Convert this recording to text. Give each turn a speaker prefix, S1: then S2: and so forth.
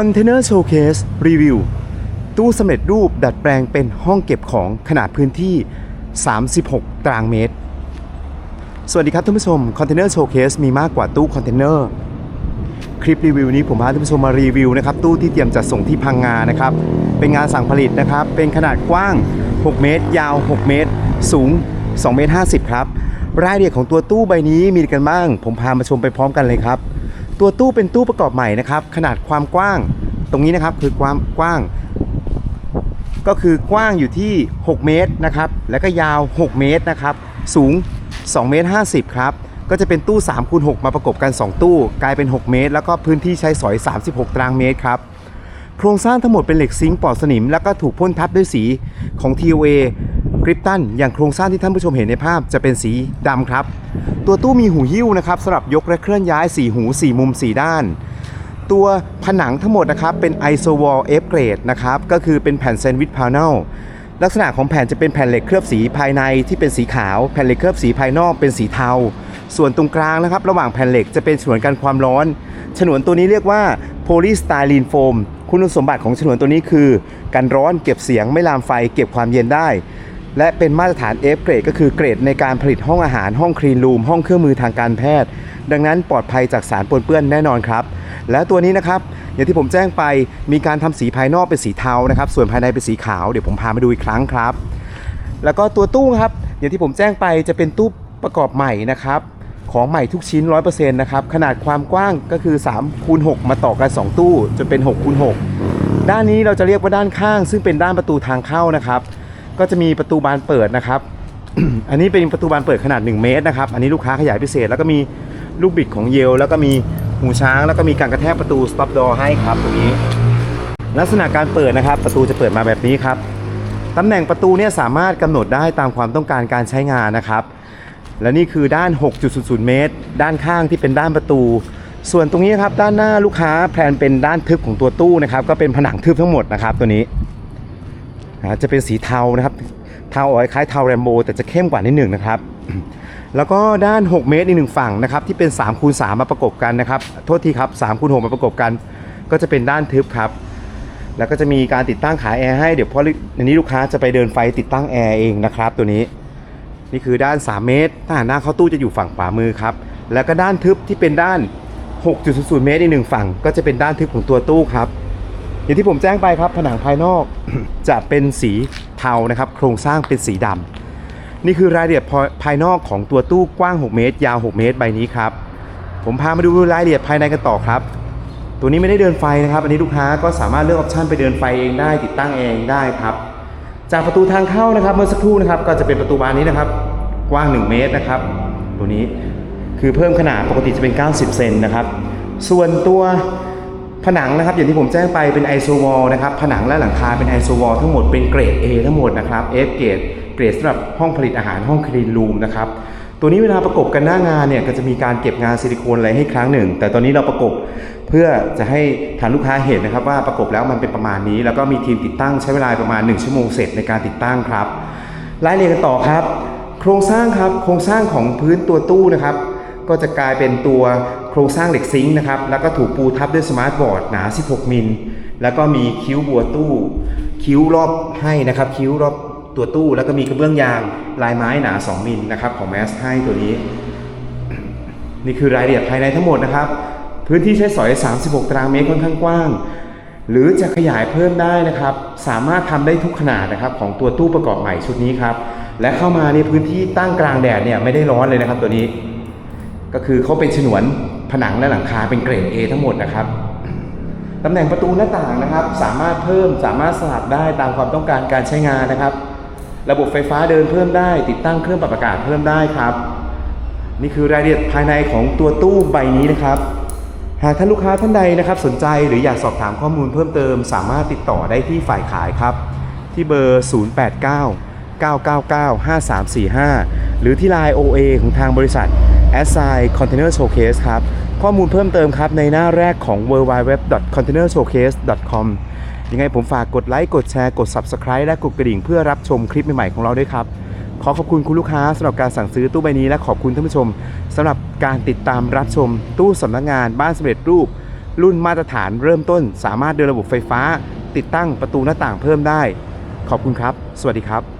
S1: Container Showcase Review ตู้สำเร็จรูปดัดแปลงเป็นห้องเก็บของขนาดพื้นที่ 36 ตารางเมตร สวัสดีครับท่านผู้ชม Container Showcase มีมากกว่าตู้คอนเทนเนอร์คลิปรีวิวนี้ผมพาท่านผู้ชมมารีวิวนะครับตู้ที่เตรียมจัดส่งที่พังงานะครับ เป็นงานสั่งผลิตนะครับ เป็นขนาดกว้าง 6 เมตร ยาว 6 เมตร สูง 2 เมตร 50 ครับ รายละเอียดของตัวตู้ใบนี้มีกันบ้าง ผมพามาชมไปพร้อมกันเลยครับ ตัวตู้เป็นตู้ประกอบใหม่นะครับ ขนาดความกว้าง ตรงนี้นะครับคือความกว้าง ก็คือกว้างอยู่ที่ 6 เมตรนะครับ แล้วก็ยาว 6 เมตรนะครับ สูง 2 เมตร 50 ครับ ก็จะเป็นตู้3คูณ6มาประกบกัน 2 ตู้ กลายเป็น 6 เมตร แล้วก็พื้นที่ใช้สอย 36 ตารางเมตรครับ โครงสร้างทั้งหมดเป็นเหล็กซิงค์ปลอดสนิม แล้วก็ถูกพ่นทับด้วยสีของ TOA กริปตันอย่างโครงสร้างที่ท่านผู้ชมเห็นในภาพจะเป็นสีดำครับ ตัวตู้มีหูหิ้วนะครับสำหรับยกและเคลื่อนย้าย 4 หู 4 มุม 4 ด้าน ตัวผนังทั้งหมดนะครับเป็น Isowall F grade นะครับก็คือเป็นแผ่นแซนด์วิชพา n นลลักษณะของแผ่นจะเป็นแผ่นเหล็กเคลือบสีภายในที่เป็นสีขาว แผ่นเหล็กเคลือบสีภายนอกเป็นสีเทา ส่วนตรงกลางนะครับ ระหว่างแผ่นเหล็กจะเป็นฉนวนกันความร้อน ฉนวนตัวนี้เรียกว่า polystyrene foam คุณสมบัติของฉนวนตัวนี้คือ กันร้อนเก็บเสียงไม่ลามไฟเก็บความเย็นได้ และเป็นมาตรฐาน F เกรดก็คือเกรดในการผลิตห้องอาหารห้องคลีนรูมห้องเครื่องมือทางการแพทย์ ดังนั้นปลอดภัยจากสารปนเปื้อนแน่นอนครับ และตัวนี้นะครับอย่างที่ผมแจ้งไปมีการทำสีภายนอกเป็นสีเทานะครับส่วนภายในเป็นสีขาวเดี๋ยวผมพามาดูอีกครั้งครับ แล้วก็ตัวตู้ครับอย่างที่ผมแจ้งไปจะเป็นตู้ประกอบใหม่นะครับของใหม่ทุกชิ้น 100%นะครับ ขนาดความกว้างก็คือ3คูณ6มาต่อกัน 2 ตู้ จะเป็น6คูณ6ด้านนี้เราจะเรียกว่าด้านข้าง ซึ่งเป็นด้านประตูทางเข้านะครับ ก็จะมีประตูบานเปิดนะครับ อันนี้เป็นประตูบานเปิดขนาด 1 เมตรนะครับ อันนี้ลูกค้าขยายพิเศษ แล้วก็มีลูกบิดของเยล แล้วก็มีหูช้าง แล้วก็มีการกระแทกประตู stop door ให้ครับตรงนี้ ลักษณะการเปิดนะครับ ประตูจะเปิดมาแบบนี้ครับ ตำแหน่งประตูเนี่ยสามารถกำหนดได้ตามความต้องการการใช้งานนะครับ และนี่คือด้าน 6.00 เมตร ด้านข้างที่เป็นด้านประตู ส่วนตรงนี้ครับด้านหน้าลูกค้าแพลนเป็นด้านทึบของตัวตู้นะครับ ก็เป็นผนังทึบทั้งหมดนะครับตัวนี้ จะเป็นสีเทานะครับ เทาอ่อยคล้ายเทาแรมโบแต่จะเข้มกว่านิดหนึ่งนะครับ แล้วก็ด้าน 6 เมตรอีกหนึ่งฝั่งนะครับที่เป็น3คูณ3มาประกบกันนะครับ โทษทีครับ3คูณ6มาประกบกัน ก็จะเป็นด้านทึบครับ แล้วก็จะมีการติดตั้งขาแอร์ให้เดี๋ยวพอันนี้ลูกค้าจะไปเดินไฟติดตั้งแอร์เองนะครับ ตัวนี้ นี่คือด้าน 3 เมตรถ้าหันหน้าเข้าตู้จะอยู่ฝั่งขวามือครับ แล้วก็ด้านทึบที่เป็นด้าน 6.00 เมตรอีกหนึ่งฝั่ง ก็จะเป็นด้านทึบของตัวตู้ครับ อย่างที่ผมแจ้งไปครับผนังภายนอก จะเป็นสีเทานะครับ โครงสร้างเป็นสีดำนี่คือรายละเอียดภายนอกของตัวตู้กว้าง 6 เมตร ยาว 6 เมตรใบนี้ครับ ผมพามาดูรายละเอียดภายในกันต่อครับ ตัวนี้ไม่ได้เดินไฟนะครับ อันนี้ลูกค้าก็สามารถเลือกออปชันไปเดินไฟเองได้ติดตั้งเองได้ครับ จากประตูทางเข้านะครับเมื่อสักครู่นะครับก็จะเป็นประตูบานนี้นะครับ กว้าง 1 เมตรนะครับ ตัวนี้คือเพิ่มขนาดปกติจะเป็น 90 เซนนะครับ ส่วนตัว ผนังนะครับอย่างที่ผมแจ้งไปเป็นไอโซวอลนะครับผนังและหลังคาเป็นไอโซวอลทั้งหมดเป็นเกรด A ทั้งหมดนะครับ F เกรดเกรดสำหรับห้องผลิตอาหารห้องคลีนรูมนะครับตัวนี้เวลาประกบกันหน้างานเนี่ยก็จะมีการเก็บงานซิลิโคนอะไรให้ครั้งหนึ่ง แต่ตอนนี้เราประกบเพื่อจะให้ทางลูกค้าเห็นนะครับว่าประกบแล้วมันเป็นประมาณนี้ แล้วก็มีทีมติดตั้งใช้เวลาประมาณ 1 ชั่วโมงเสร็จในการติดตั้งครับรายละเอียดกันต่อครับ โครงสร้างครับโครงสร้างของพื้นตัวตู้นะครับ ก็จะกลายเป็นตัวโครงสร้างเหล็กซิงค์นะครับ แล้วก็ถูกปูทับด้วยสมาร์ทบอร์ดหนา 16 มิล แล้วก็มีคิ้วบัวตู้ คิ้วรอบให้นะครับ คิ้วรอบตัวตู้ แล้วก็มีกระเบื้องยางลายไม้หนา 2 มิลนะครับของแมสให้ตัวนี้ นี่คือรายละเอียดภายในทั้งหมดนะครับ พื้นที่ใช้สอย 36 ตารางเมตรค่อนข้างกว้าง หรือจะขยายเพิ่มได้นะครับ สามารถทำได้ทุกขนาดนะครับของตัวตู้ประกอบใหม่ชุดนี้ครับ และเข้ามาในพื้นที่ตั้งกลางแดดเนี่ยไม่ได้ร้อนเลยนะครับตัวนี้ ก็คือเขาเป็นฉนวนผนังและหลังคาเป็นเกรด A ทั้งหมดนะครับตำแหน่งประตูหน้าต่างนะครับ สามารถเพิ่มสามารถสลับได้ตามความต้องการการใช้งานนะครับ ระบบไฟฟ้าเดินเพิ่มได้ ติดตั้งเครื่องปรับอากาศเพิ่มได้ครับ นี่คือรายละเอียดภายในของตัวตู้ใบนี้นะครับ หากท่านลูกค้าท่านใดนะครับ สนใจหรืออยากสอบถามข้อมูลเพิ่มเติม สามารถติดต่อได้ที่ฝ่ายขายครับ ที่เบอร์ 089 999 5345 หรือที่ Line OA ของทางบริษัท s i Container Showcase ครับ ข้อมูลเพิ่มเติมครับในหน้าแรกของ www.containershowcase.com ยังไงผมฝากกดไลค์กดแชร์กด Subscribe และกดกระดิ่งเพื่อรับชมคลิปใหม่ๆของเราด้วยครับ ขอขอบคุณคุณลูกค้าสำหรับการสั่งซื้อตู้ใบนี้และขอบคุณท่านผู้ชมสำหรับการติดตามรับชมตู้สำนักงานบ้านสำเร็จรูป รุ่นมาตรฐานเริ่มต้น สามารถเดินระบบไฟฟ้า ติดตั้งประตูหน้าต่างเพิ่มได้ ขอบคุณครับ สวัสดีครับ